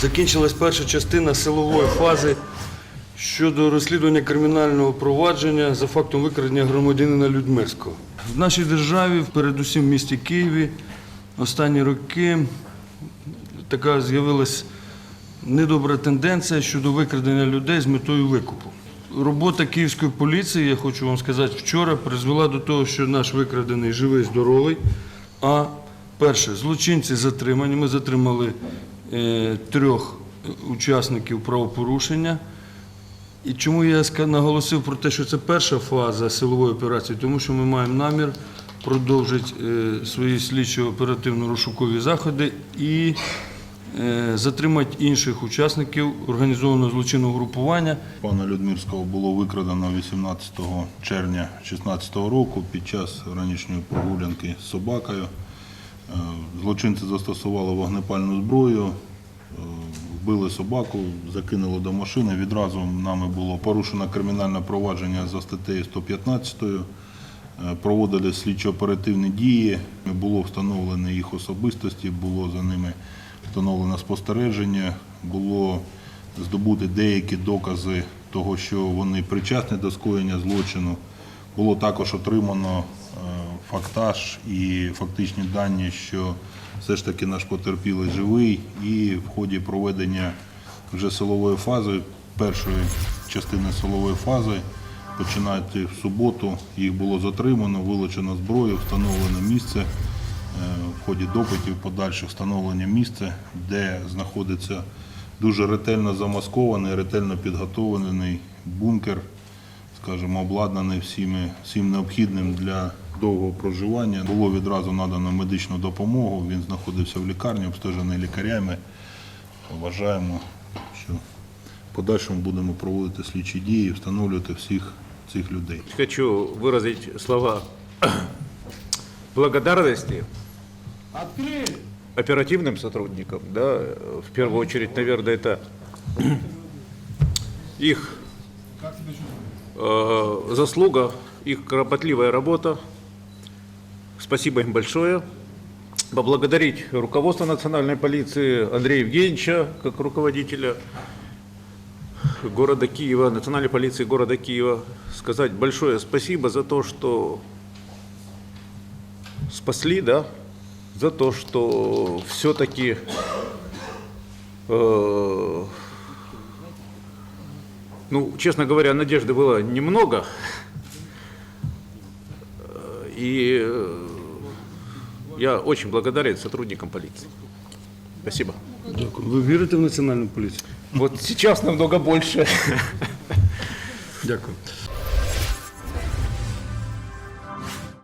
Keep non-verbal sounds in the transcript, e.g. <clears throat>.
Закінчилась перша частина силової фази щодо розслідування кримінального провадження за фактом викрадення громадянина Людмирського. В нашій державі, передусім в місті Києві, останні роки така з'явилась недобра тенденція щодо викрадення людей з метою викупу. Робота київської поліції, я хочу вам сказати, вчора призвела до того, що наш викрадений живий, здоровий. А перше, злочинці затримані. Ми затримали трьох учасників правопорушення. І чому я наголосив про те, що це перша фаза силової операції? Тому що ми маємо намір продовжити е, свої слідчо-оперативно-розшукові заходи і е, затримати інших учасників організованого злочинного групування. Пана Людмирського було викрадено 18 червня 2016 року під час ранішньої прогулянки з собакою. Е, Злочинці застосували вогнепальну зброю, е, вбили собаку, закинули до машини. Відразу нами було порушено кримінальне провадження за статтею 115. Е, Проводили слідчо-оперативні дії, було встановлено їх особистості, було за ними встановлено спостереження, було здобути деякі докази того, що вони причасні до скоєння злочину. Було також отримано фактаж і фактичні дані, що все ж таки наш потерпілий живий, і в ході проведення вже силової фази, першої частини силової фази, починаючи в суботу, їх було затримано, вилучено зброю, встановлено місце. Е, В ході допитів подальших встановлення місця, де знаходиться дуже ретельно замаскований, ретельно підготовлений бункер, скажімо, обладнаний всіми, всім необхідним для довгого проживання. Було відразу надано медичну допомогу. Він знаходився в лікарні, обстежений лікарями. Вважаємо, що в подальшому будемо проводити слідчі дії, встановлювати всіх цих людей. Хочу выразить слова <clears throat> благодарности оперативным сотрудникам, да, в первую очередь, наверное, это <clears throat> их э, заслуга, их кропотливая работа. Спасибо им большое. Поблагодарить руководство национальной полиции Андрея Евгеньевича, как руководителя города Киева, национальной полиции города Киева, сказать большое спасибо за то, что спасли, да, за то, что все-таки э, ну, честно говоря, надежды было немного. И э, я очень благодарен сотрудникам полиции. Спасибо. Вы верите в национальную полицию? Вот сейчас намного больше. Дякую.